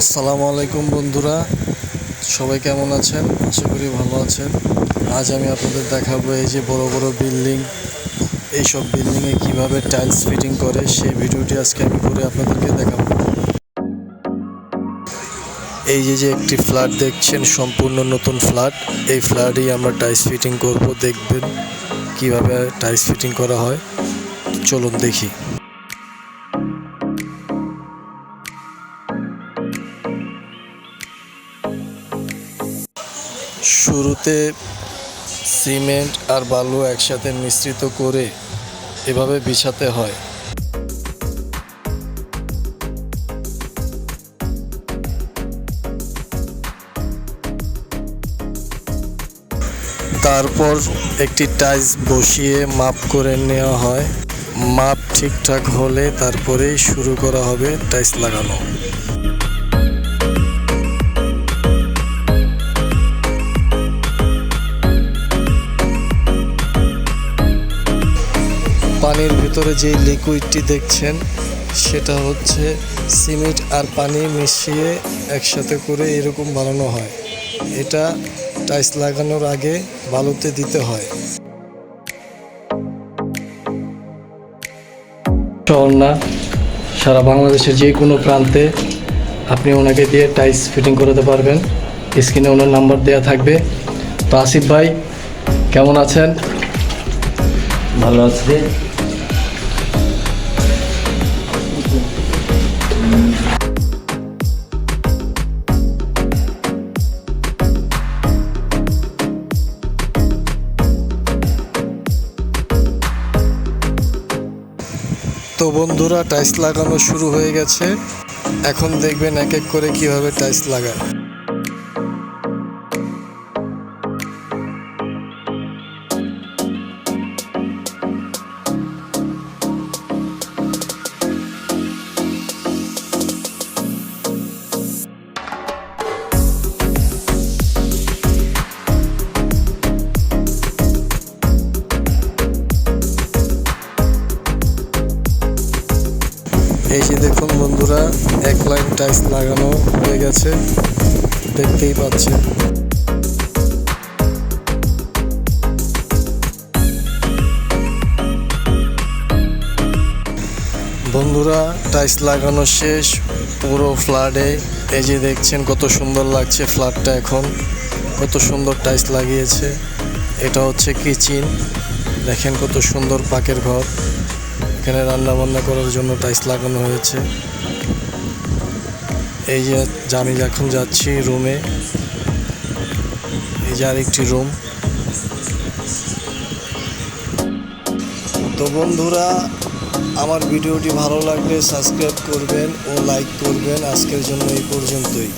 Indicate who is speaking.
Speaker 1: আসসালামু আলাইকুম বন্ধুরা। সবাই কেমন আছেন? আশা করি ভালো আছেন। আজ আমি আপনাদের দেখাবো এই যে বড় বড় বিল্ডিং। এইসব বিল্ডিংয়ে কীভাবে টাইলস ফিটিং করে, সেই ভিডিওটি আজকে আমি করে আপনাদেরকে দেখাবো। এই যে যে একটি ফ্ল্যাট দেখছেন, সম্পূর্ণ নতুন ফ্ল্যাট। এই ফ্ল্যাটেই আমরা টাইলস ফিটিং করব। দেখবেন কীভাবে টাইলস ফিটিং করা হয়। চলুন দেখি। শুরুতে সিমেন্ট আর বালু একসাথে মিশ্রিত করে এভাবে বিছাতে হয়। তারপর একটি টাইলস বসিয়ে মাপ করে নেওয়া হয়। মাপ ঠিকঠাক হলে তারপরেই শুরু করা হবে টাইলস লাগানো। পানির ভিতরে যে লিকুইডটি দেখছেন, সেটা হচ্ছে সিমেন্ট আর পানি মিশিয়ে একসাথে করে এরকম বানানো হয়। এটা টাইলস লাগানোর আগে বালুতে দিতে হয়। শহর না, সারা বাংলাদেশের যে কোনো প্রান্তে আপনি ওনাকে দিয়ে টাইলস ফিটিং করাতে পারবেন। স্ক্রিনে ওনার নাম্বার দেওয়া থাকবে। তো আসিফ ভাই, কেমন আছেন?
Speaker 2: ভালো আছে।
Speaker 1: তো বন্ধুরা টাইলস লাগানো শুরু হয়ে গেছে। এখন দেখবেন এক এক করে কীভাবে টাইলস লাগায়। এই যে দেখুন বন্ধুরা, এক লাইন টাইলস লাগানো হয়ে গেছে, দেখতেই পাচ্ছেন। বন্ধুরা, টাইলস লাগানো শেষ, পুরো ফ্ল্যাটে এই যে দেখছেন কত সুন্দর লাগছে ফ্ল্যাটটা এখন, কত সুন্দর টাইলস লাগিয়েছে। এটা হচ্ছে কিচেন, দেখেন কত সুন্দর পাকের ঘর। এখানে রান্না বান্না করার জন্য টাইলস লাগানো হয়েছে। এই যে যে আমি এখন যাচ্ছি রুমে এই যে আরেকটি রুম তো বন্ধুরা, আমার ভিডিওটি ভালো লাগলে সাবস্ক্রাইব করবেন ও লাইক করবেন। আজকের জন্য এই পর্যন্তই।